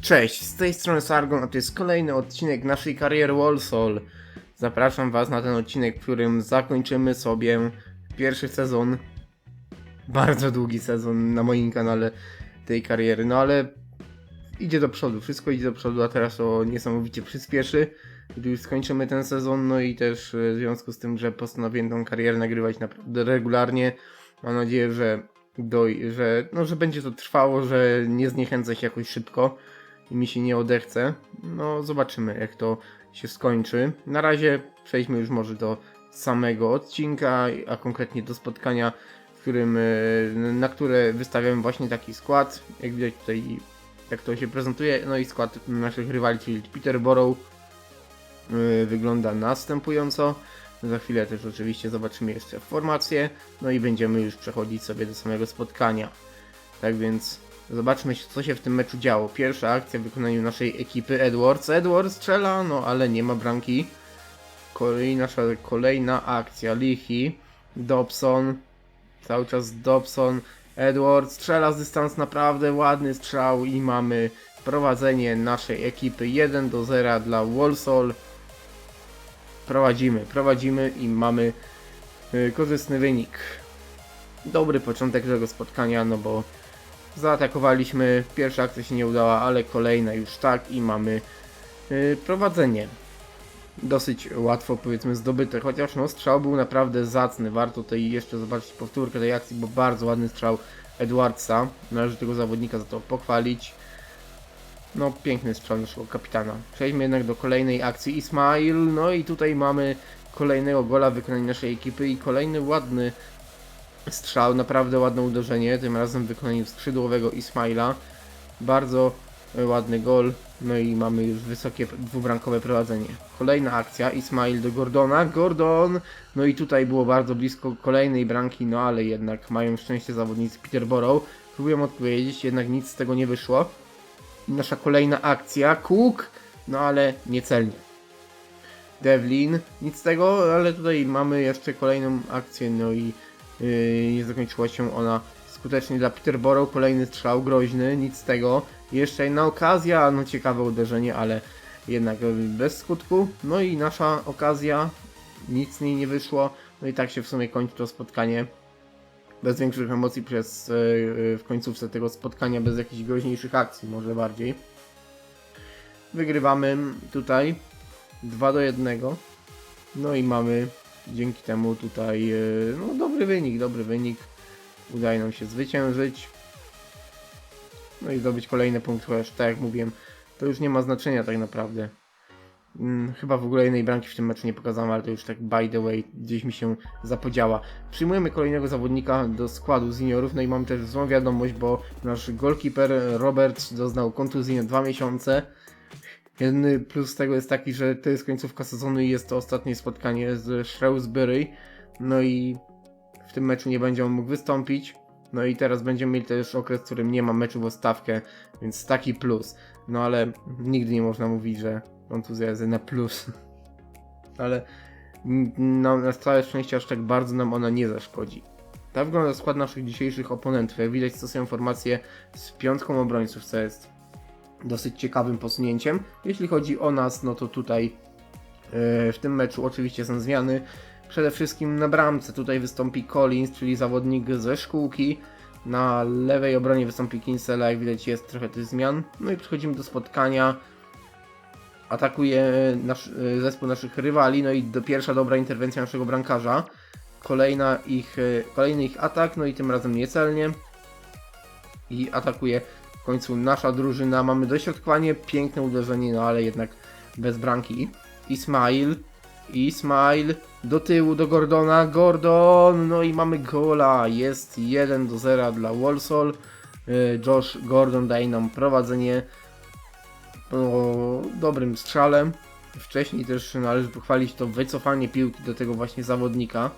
Cześć, z tej strony Sargon, a to jest kolejny odcinek naszej kariery Wallsol. Zapraszam Was na ten odcinek, w którym zakończymy sobie pierwszy sezon, bardzo długi sezon na moim kanale tej kariery, no ale idzie do przodu, wszystko idzie do przodu, a teraz to niesamowicie przyspieszy, gdy już skończymy ten sezon, no i też w związku z tym, że postanowiłem tą karierę nagrywać naprawdę regularnie, mam nadzieję, że że, no, że będzie to trwało, że nie zniechęcę się jakoś szybko i mi się nie odechce. No, zobaczymy, jak to się skończy. Na razie przejdźmy już może do samego odcinka, a konkretnie do spotkania, w którym, e, na które wystawiam właśnie taki skład. Jak widać tutaj, jak to się prezentuje. No i skład naszych rywali, czyli Peterborough, e, wygląda następująco. Za chwilę też oczywiście zobaczymy jeszcze formację, no i będziemy już przechodzić sobie do samego spotkania. Tak więc zobaczmy, co się w tym meczu działo. Pierwsza akcja w wykonaniu naszej ekipy Edwards. Edwards strzela, no ale nie ma bramki. Kolej, nasza kolejna akcja. Lichy, Dobson, cały czas Dobson. Edwards strzela z dystans naprawdę ładny strzał i mamy prowadzenie naszej ekipy 1 do 0 dla Walsall prowadzimy, prowadzimy i mamy y, korzystny wynik. Dobry początek tego spotkania, no bo zaatakowaliśmy, pierwsza akcja się nie udała, ale kolejna już tak i mamy y, prowadzenie. Dosyć łatwo powiedzmy zdobyte, chociaż no strzał był naprawdę zacny, warto tutaj jeszcze zobaczyć powtórkę tej akcji, bo bardzo ładny strzał Edwardsa, należy tego zawodnika za to pochwalić. No, piękny strzał naszego kapitana. Przejdźmy jednak do kolejnej akcji. Ismail, no i tutaj mamy kolejnego gola w wykonaniu naszej ekipy i kolejny ładny strzał, naprawdę ładne uderzenie, tym razem w wykonaniu skrzydłowego Ismaila. Bardzo ładny gol, no i mamy już wysokie dwubrankowe prowadzenie. Kolejna akcja, Ismail do Gordona, Gordon, no i tutaj było bardzo blisko kolejnej bramki, no ale jednak mają szczęście zawodnicy Peterborough. Próbuję odpowiedzieć, jednak nic z tego nie wyszło. Nasza kolejna akcja, Cook, no ale niecelnie. Devlin, nic z tego, ale tutaj mamy jeszcze kolejną akcję, no i nie zakończyła się ona skutecznie dla Peterborough, kolejny strzał groźny, nic z tego. Jeszcze jedna okazja, no ciekawe uderzenie, ale jednak bez skutku. No i nasza okazja, nic z niej nie wyszło, no i tak się w sumie kończy to spotkanie bez większych emocji przez yy, w końcówce tego spotkania, bez jakichś groźniejszych akcji, może bardziej. Wygrywamy tutaj 2 do 1. No i mamy dzięki temu tutaj yy, no, dobry wynik, dobry wynik. Udaje nam się zwyciężyć. No i zdobyć kolejne punkty, chociaż tak jak mówiłem, to już nie ma znaczenia tak naprawdę. Hmm, chyba w ogóle jednej bramki w tym meczu nie pokazałem, ale to już tak by the way gdzieś mi się zapodziała. Przyjmujemy kolejnego zawodnika do składu seniorów, no i mam też złą wiadomość, bo nasz goalkeeper Robert doznał kontuzji na dwa miesiące. Jedyny plus tego jest taki, że to jest końcówka sezonu i jest to ostatnie spotkanie z Shrewsbury. No i w tym meczu nie będzie on mógł wystąpić. No i teraz będziemy mieli też okres, w którym nie ma meczu w stawkę, więc taki plus. No ale nigdy nie można mówić, że kontuzja na plus. ale no, na całe szczęście aż tak bardzo nam ona nie zaszkodzi. Tak wygląda skład naszych dzisiejszych oponentów. Jak widać stosują formację z piątką obrońców, co jest dosyć ciekawym posunięciem. Jeśli chodzi o nas, no to tutaj yy, w tym meczu oczywiście są zmiany. Przede wszystkim na bramce tutaj wystąpi Collins, czyli zawodnik ze szkółki. Na lewej obronie wystąpi Kinsella, jak widać jest trochę tych zmian. No i przechodzimy do spotkania. Atakuje nasz, yy, zespół naszych rywali, no i do pierwsza dobra interwencja naszego brankarza. Kolejna ich, yy, kolejny ich atak, no i tym razem niecelnie. I atakuje w końcu nasza drużyna. Mamy dośrodkowanie, piękne uderzenie, no ale jednak bez bramki. Ismail, Ismail do tyłu do Gordona, Gordon, no i mamy gola. Jest 1 do 0 dla Walsall. Y, Josh Gordon daje nam prowadzenie dobrym strzałem. Wcześniej też należy pochwalić to wycofanie piłki do tego właśnie zawodnika.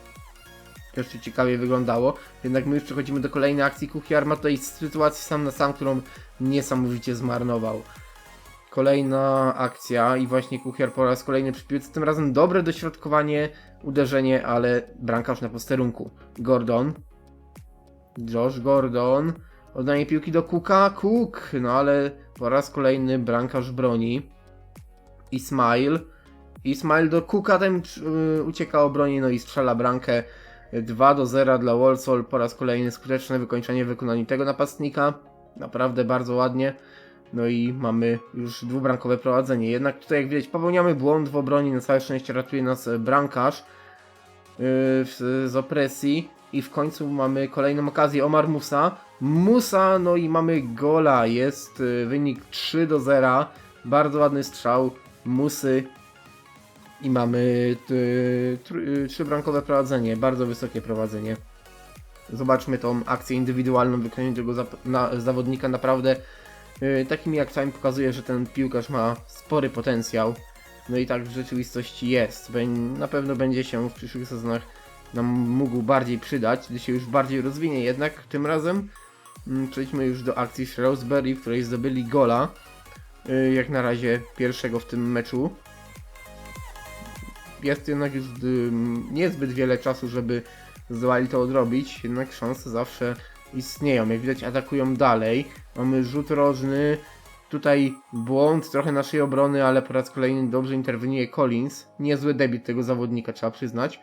Jeszcze ciekawie wyglądało. Jednak my już przechodzimy do kolejnej akcji. Kuchiar ma tutaj sytuację sam na sam, którą niesamowicie zmarnował. Kolejna akcja i właśnie Kuchiar po raz kolejny przy piłce. Tym razem dobre dośrodkowanie, uderzenie, ale bramkarz na posterunku. Gordon. Josh Gordon. Oddaje piłki do Cooka. Cook. No ale po raz kolejny brankarz broni. Ismail. Ismail do Kuka ten yy, ucieka obroni, no i strzela bramkę 2 do 0 dla Walsall. Po raz kolejny skuteczne wykończenie w wykonaniu tego napastnika. Naprawdę bardzo ładnie. No i mamy już dwubrankowe prowadzenie. Jednak tutaj jak widać popełniamy błąd w obronie. Na całe szczęście ratuje nas bramkarz yy, z opresji. I w końcu mamy kolejną okazję. Omar Musa. Musa, no i mamy gola. Jest yy, wynik 3 do 0. Bardzo ładny strzał Musy. I mamy tr- y, trzybrankowe prowadzenie. Bardzo wysokie prowadzenie. Zobaczmy tą akcję indywidualną wykonania tego na, zawodnika. Naprawdę y, takim jak sam pokazuje, że ten piłkarz ma spory potencjał. No i tak w rzeczywistości jest. Na pewno będzie się w przyszłych sezonach nam mógł bardziej przydać, gdy się już bardziej rozwinie. Jednak tym razem mm, przejdźmy już do akcji Shrewsbury, w której zdobyli gola. Jak na razie pierwszego w tym meczu. Jest jednak już niezbyt wiele czasu, żeby zdołali to odrobić, jednak szanse zawsze istnieją. Jak widać atakują dalej. Mamy rzut rożny. Tutaj błąd trochę naszej obrony, ale po raz kolejny dobrze interweniuje Collins. Niezły debiut tego zawodnika, trzeba przyznać.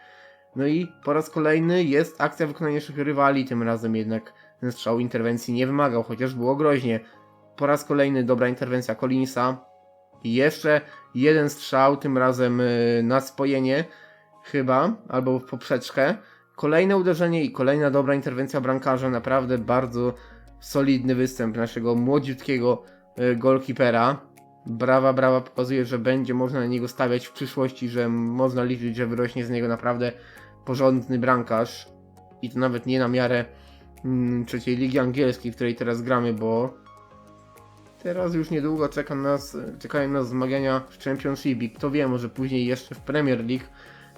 No i po raz kolejny jest akcja wykonania naszych rywali, tym razem jednak ten strzał interwencji nie wymagał, chociaż było groźnie. Po raz kolejny dobra interwencja Collinsa. I jeszcze jeden strzał, tym razem y, na spojenie chyba, albo w poprzeczkę. Kolejne uderzenie i kolejna dobra interwencja bramkarza. Naprawdę bardzo solidny występ naszego młodziutkiego y, golkipera. Brawa, brawa, pokazuje, że będzie można na niego stawiać w przyszłości, że można liczyć, że wyrośnie z niego naprawdę porządny bramkarz. I to nawet nie na miarę mm, trzeciej ligi angielskiej, w której teraz gramy, bo teraz już niedługo czeka nas, czekają nas zmagania w Championship i kto wie, może później jeszcze w Premier League.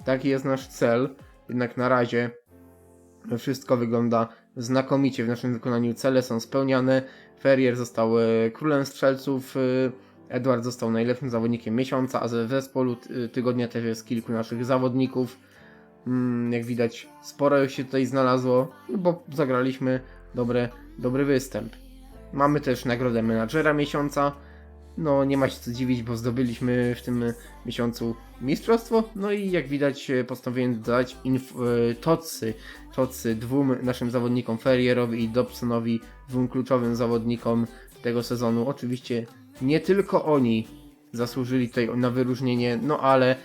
Taki jest nasz cel. Jednak na razie wszystko wygląda znakomicie w naszym wykonaniu. Cele są spełniane. Ferrier został e, królem strzelców. e, Edward został najlepszym zawodnikiem miesiąca, a w zespolu ty- tygodnia też jest kilku naszych zawodników. Mm, Jak widać, sporo się tutaj znalazło, bo zagraliśmy dobre, dobry występ. Mamy też nagrodę menadżera miesiąca. No, nie ma się co dziwić, bo zdobyliśmy w tym miesiącu mistrzostwo. No i jak widać, e, postanowiłem dać e, tocy, tocy dwóm naszym zawodnikom, Ferrierowi i Dobsonowi, dwóm kluczowym zawodnikom tego sezonu. Oczywiście nie tylko oni zasłużyli tutaj na wyróżnienie, no ale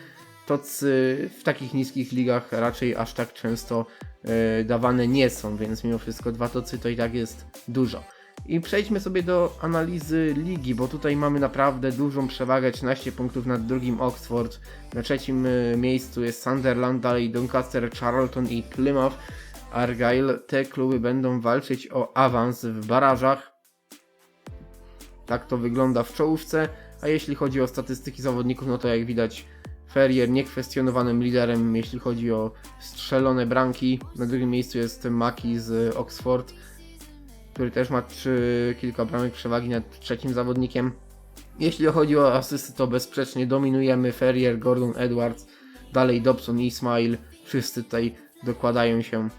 tocy w takich niskich ligach raczej aż tak często e, dawane nie są, więc mimo wszystko dwa tocy to i tak jest dużo. I przejdźmy sobie do analizy ligi, bo tutaj mamy naprawdę dużą przewagę, 13 punktów nad drugim Oxford. Na trzecim y, miejscu jest Sunderland, dalej Doncaster, Charlton i Plymouth. Argyle, te kluby będą walczyć o awans w barażach. Tak to wygląda w czołówce. A jeśli chodzi o statystyki zawodników, no to jak widać Ferrier niekwestionowanym liderem, jeśli chodzi o strzelone bramki. Na drugim miejscu jest Maki z Oxford który też ma trzy, kilka bramek przewagi nad trzecim zawodnikiem. Jeśli chodzi o asysty, to bezsprzecznie dominujemy Ferrier, Gordon Edwards, dalej Dobson i Ismail. Wszyscy tutaj dokładają się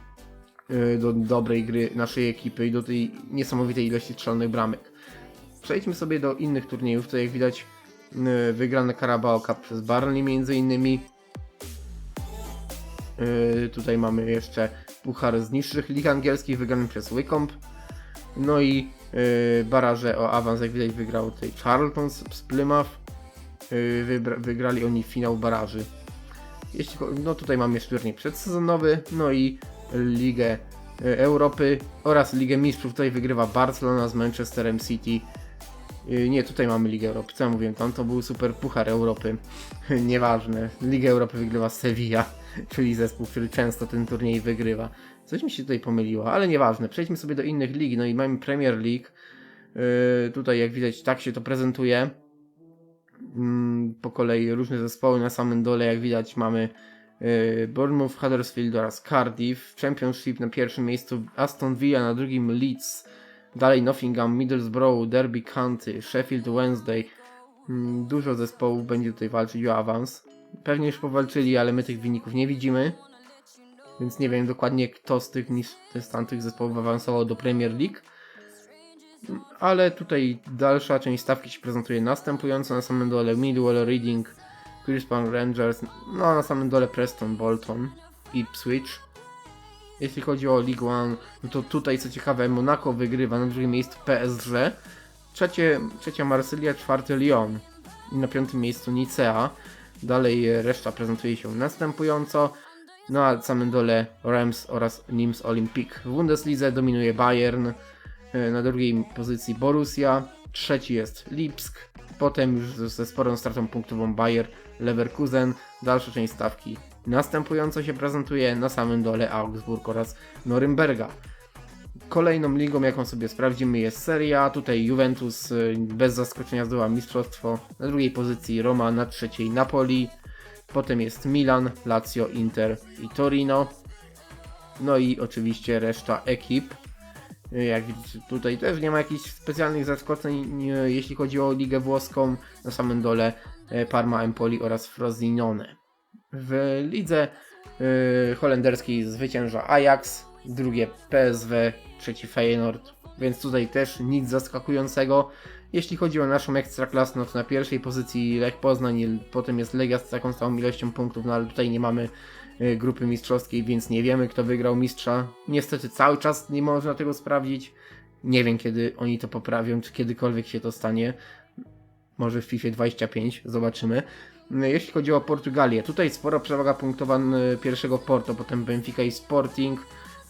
y, do dobrej gry naszej ekipy i do tej niesamowitej ilości strzelonych bramek. Przejdźmy sobie do innych turniejów. Tutaj jak widać y, wygrane Carabao Cup przez Barney między innymi. Y, Tutaj mamy jeszcze puchar z niższych lig angielskich wygrany przez Wycombe. No i y, baraże o awans, jak widać, wygrał tutaj Charlton z, z Plymouth. Y, wybra- wygrali oni finał baraży. Jeśli, no tutaj mamy jeszcze turniej przedsezonowy, no i Ligę y, Europy oraz Ligę Mistrzów. Tutaj wygrywa Barcelona z Manchesterem City. Y, nie, tutaj mamy Ligę Europy. Co ja mówiłem? Tam to był super puchar Europy. Nieważne. Ligę Europy wygrywa Sevilla, czyli zespół, który często ten turniej wygrywa. Coś mi się tutaj pomyliło, ale nieważne. Przejdźmy sobie do innych lig. No i mamy Premier League. Yy, tutaj jak widać tak się to prezentuje. Mm, po kolei różne zespoły na samym dole jak widać mamy yy, Bournemouth, Huddersfield oraz Cardiff. Championship na pierwszym miejscu Aston Villa, na drugim Leeds. Dalej Nottingham, Middlesbrough, Derby County, Sheffield Wednesday. Mm, dużo zespołów będzie tutaj walczyć o awans. Pewnie już powalczyli, ale my tych wyników nie widzimy. Więc nie wiem dokładnie kto z tych z tamtych zespołów awansował do Premier League. ale tutaj dalsza część stawki się prezentuje następująco. Na samym dole Millwall Reading, Crispan Rangers, no a na samym dole Preston Bolton, Ipswich. Jeśli chodzi o League One, no to tutaj co ciekawe Monaco wygrywa, na drugim miejscu PSG, trzecie, trzecia Marsylia, czwarty Lyon i na piątym miejscu Nicea. Dalej reszta prezentuje się następująco. No a na samym dole Reims oraz Nims Olympique. W Bundeslidze dominuje Bayern, e, na drugiej pozycji Borussia, trzeci jest Lipsk, potem już ze sporą stratą punktową Bayer, Leverkusen, dalsza część stawki następująco się prezentuje na samym dole Augsburg oraz Norymberga. Kolejną ligą, jaką sobie sprawdzimy, jest Serie A. Tutaj Juventus y, bez zaskoczenia zdobyła mistrzostwo. Na drugiej pozycji Roma, na trzeciej Napoli. Potem jest Milan, Lazio, Inter i Torino. No i oczywiście reszta ekip. Jak widzicie, tutaj też nie ma jakichś specjalnych zaskoczeń, jeśli chodzi o ligę włoską. Na samym dole y, Parma, Empoli oraz Frosinone. W lidze y, holenderskiej zwycięża Ajax, drugie PSW, trzeci Feyenoord, więc tutaj też nic zaskakującego. Jeśli chodzi o naszą ekstraklasę, no to na pierwszej pozycji Lech Poznań, potem jest Legia z taką stałą ilością punktów, no ale tutaj nie mamy y, grupy mistrzowskiej, więc nie wiemy kto wygrał mistrza. Niestety cały czas nie można tego sprawdzić. Nie wiem kiedy oni to poprawią, czy kiedykolwiek się to stanie. Może w FIFA 25, zobaczymy. Jeśli chodzi o Portugalię, tutaj spora przewaga punktowa n- pierwszego Porto, potem Benfica i Sporting.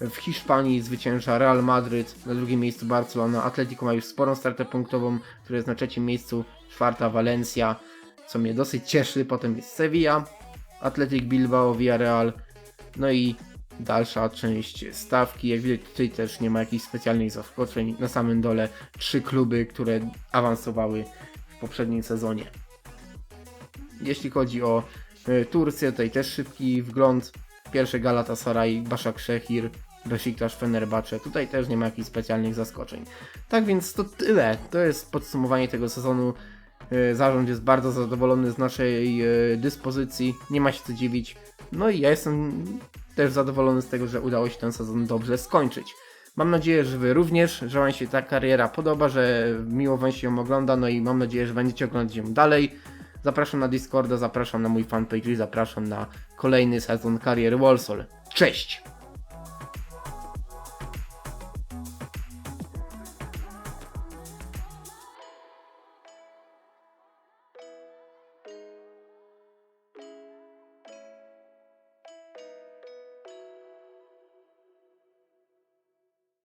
W Hiszpanii zwycięża Real Madryt, na drugim miejscu Barcelona. Atletico ma już sporą stratę punktową, która jest na trzecim miejscu. Czwarta Valencia, co mnie dosyć cieszy. Potem jest Sevilla, Athletic Bilbao, Villarreal. No i dalsza część stawki. Jak widać tutaj też nie ma jakichś specjalnych zaskoczeń. Na samym dole trzy kluby, które awansowały w poprzednim sezonie. Jeśli chodzi o y, Turcję, tutaj też szybki wgląd. Pierwszy Galatasaray, Başakşehir, Besiktas, Fenerbahce. Tutaj też nie ma jakichś specjalnych zaskoczeń. Tak więc to tyle. To jest podsumowanie tego sezonu. Y, Zarząd jest bardzo zadowolony z naszej y, dyspozycji. Nie ma się co dziwić. No i ja jestem też zadowolony z tego, że udało się ten sezon dobrze skończyć. Mam nadzieję, że Wy również, że Wam się ta kariera podoba, że miło Wam się ją ogląda, no i mam nadzieję, że będziecie oglądać ją dalej. Zapraszam na Discorda, zapraszam na mój fanpage i zapraszam na kolejny sezon kariery Walsall. Cześć!